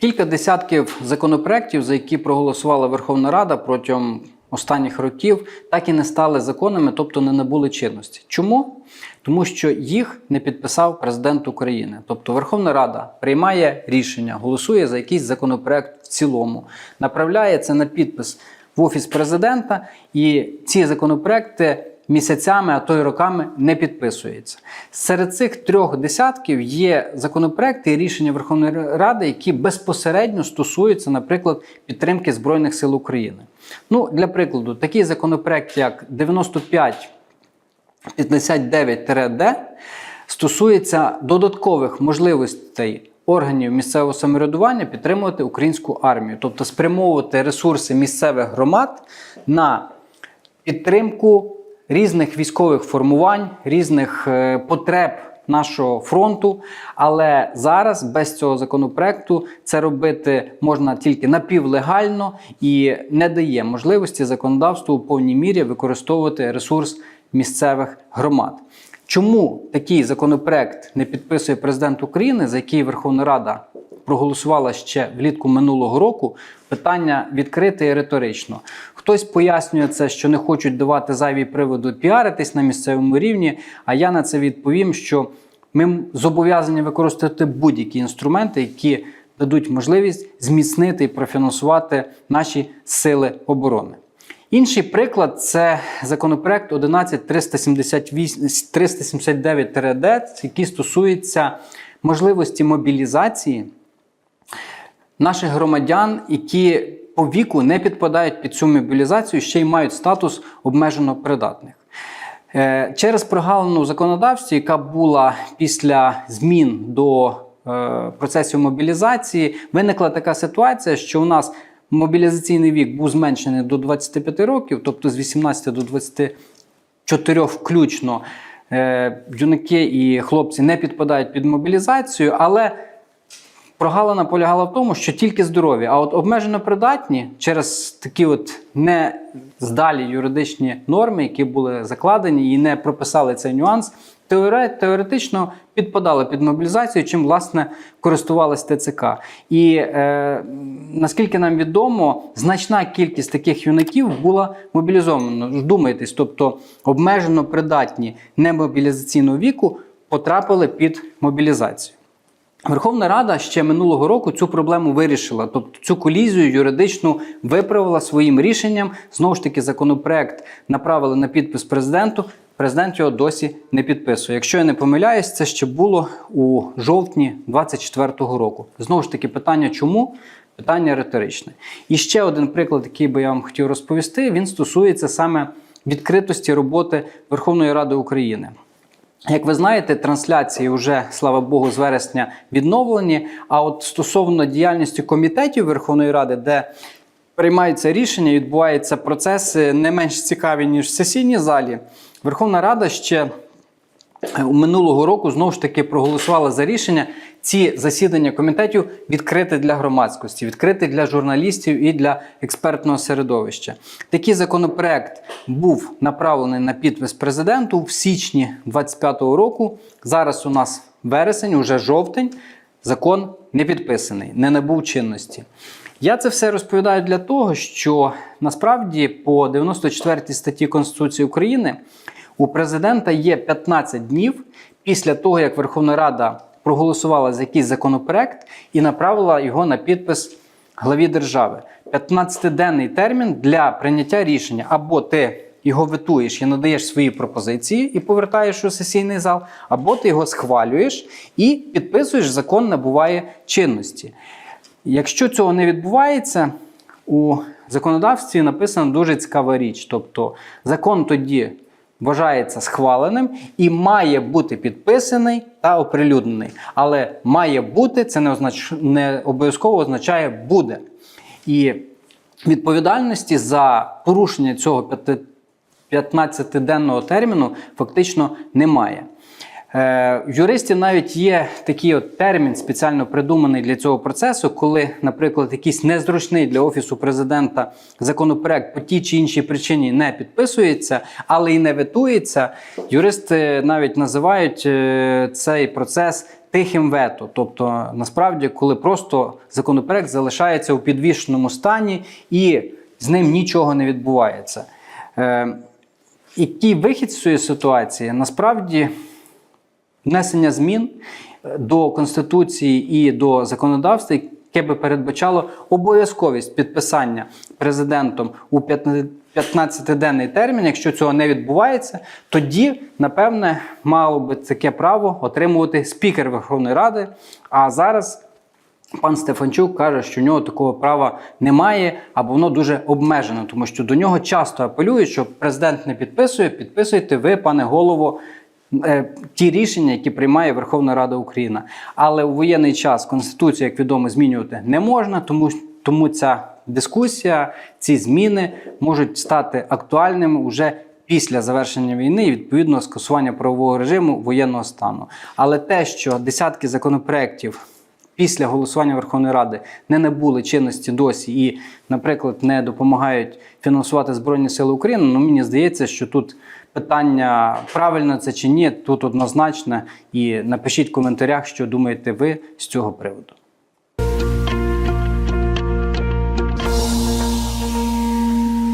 Кілька десятків законопроєктів, за які проголосувала Верховна Рада протягом останніх років, так і не стали законами, тобто не набули чинності. Чому? Тому що їх не підписав президент України. Тобто Верховна Рада приймає рішення, голосує за якийсь законопроект в цілому, направляє це на підпис в офіс президента, і ці законопроекти місяцями, а то й роками не підписуються. Серед цих трьох десятків є законопроекти і рішення Верховної Ради, які безпосередньо стосуються, наприклад, підтримки Збройних сил України. Ну, для прикладу, такий законопроект, як 95 59-д стосується додаткових можливостей органів місцевого самоврядування підтримувати українську армію, тобто спрямовувати ресурси місцевих громад на підтримку різних військових формувань, різних е, потреб нашого фронту. Але зараз без цього законопроекту це робити можна тільки напівлегально і не дає можливості законодавству у повній мірі використовувати ресурс місцевих громад. Чому такий законопроект не підписує президент України, за який Верховна Рада проголосувала ще влітку минулого року? Питання відкрите і риторично. Хтось пояснює це, що не хочуть давати зайві приводу піаритись на місцевому рівні. А я на це відповім, що ми зобов'язані використати будь-які інструменти, які дадуть можливість зміцнити і профінансувати наші сили оборони. Інший приклад це законопроект 11379-д, який стосується можливості мобілізації наших громадян, які по віку не підпадають під цю мобілізацію, ще й мають статус обмежено придатних. Е, Через прогалину законодавстві, яка була після змін до е, процесів мобілізації, виникла така ситуація, що у нас мобілізаційний вік був зменшений до 25 років, тобто з 18 до 24 включно е, юнаки і хлопці не підпадають під мобілізацію, але прогалина полягала в тому, що тільки здорові, а от обмежено придатні через такі от нездалі юридичні норми, які були закладені і не прописали цей нюанс, теоре- теоретично підпадали під мобілізацію, чим власне користувалась ТЦК. І е, наскільки нам відомо, значна кількість таких юнаків була мобілізована. Вдумайтесь, тобто обмежено придатні немобілізаційного віку потрапили під мобілізацію. Верховна Рада ще минулого року цю проблему вирішила, тобто цю колізію юридичну виправила своїм рішенням. Знову ж таки, законопроект направили на підпис президенту. Президент його досі не підписує. Якщо я не помиляюсь, це ще було у жовтні 24-го року. Знову ж таки, питання чому? Питання риторичне. І ще один приклад, який би я вам хотів розповісти, він стосується саме відкритості роботи Верховної Ради України. Як ви знаєте, трансляції вже, слава Богу, з вересня відновлені. А от стосовно діяльності комітетів Верховної Ради, де приймаються рішення, відбуваються процеси не менш цікаві, ніж в сесійній залі, Верховна Рада ще минулого року знову ж таки проголосувала за рішення ці засідання комітетів відкрити для громадськості, відкрити для журналістів і для експертного середовища. Такий законопроект був направлений на підпис президенту в січні 25-го року. Зараз у нас вересень, уже жовтень. Закон не підписаний, не набув чинності. Я це все розповідаю для того, що насправді по 94 статті Конституції України у президента є 15 днів після того, як Верховна Рада проголосувала за якийсь законопроект і направила його на підпис главі держави. 15-денний термін для прийняття рішення або ти його ветуєш і надаєш свої пропозиції і повертаєш у сесійний зал, або ти його схвалюєш і підписуєш, закон набуває чинності. Якщо цього не відбувається, у законодавстві написана дуже цікава річ. Тобто закон тоді вважається схваленим і має бути підписаний та оприлюднений. Але має бути це не, означ... не обов'язково означає буде. І відповідальності за порушення цього 15-денного терміну фактично немає. Е, юристів навіть є такий от термін, спеціально придуманий для цього процесу, коли, наприклад, якийсь незручний для офісу президента законопроект по тій чи іншій причині не підписується, але і не ветується. Юристи навіть називають е, цей процес тихим вето. Тобто, насправді, коли просто законопроект залишається у підвішеному стані і з ним нічого не відбувається. Е, який вихід з цієї ситуації насправді внесення змін е, до Конституції і до законодавства, яке би передбачало обов'язковість підписання президентом у 15-денний термін. Якщо цього не відбувається, тоді, напевне, мало би таке право отримувати спікер Верховної Ради. А зараз. Пан Стефанчук каже, що у нього такого права немає, або воно дуже обмежено, тому що до нього часто апелюють, що президент не підписує, підписуйте ви, пане голово, ті рішення, які приймає Верховна Рада України. Але у воєнний час Конституцію, як відомо, змінювати не можна, тому, тому ця дискусія, ці зміни можуть стати актуальними уже після завершення війни і відповідно скасування правового режиму воєнного стану. Але те, що десятки законопроєктів після голосування Верховної Ради не набули чинності досі і, наприклад, не допомагають фінансувати Збройні Сили України, ну мені здається, що тут питання правильно це чи ні, тут однозначно. І напишіть в коментарях, що думаєте ви з цього приводу.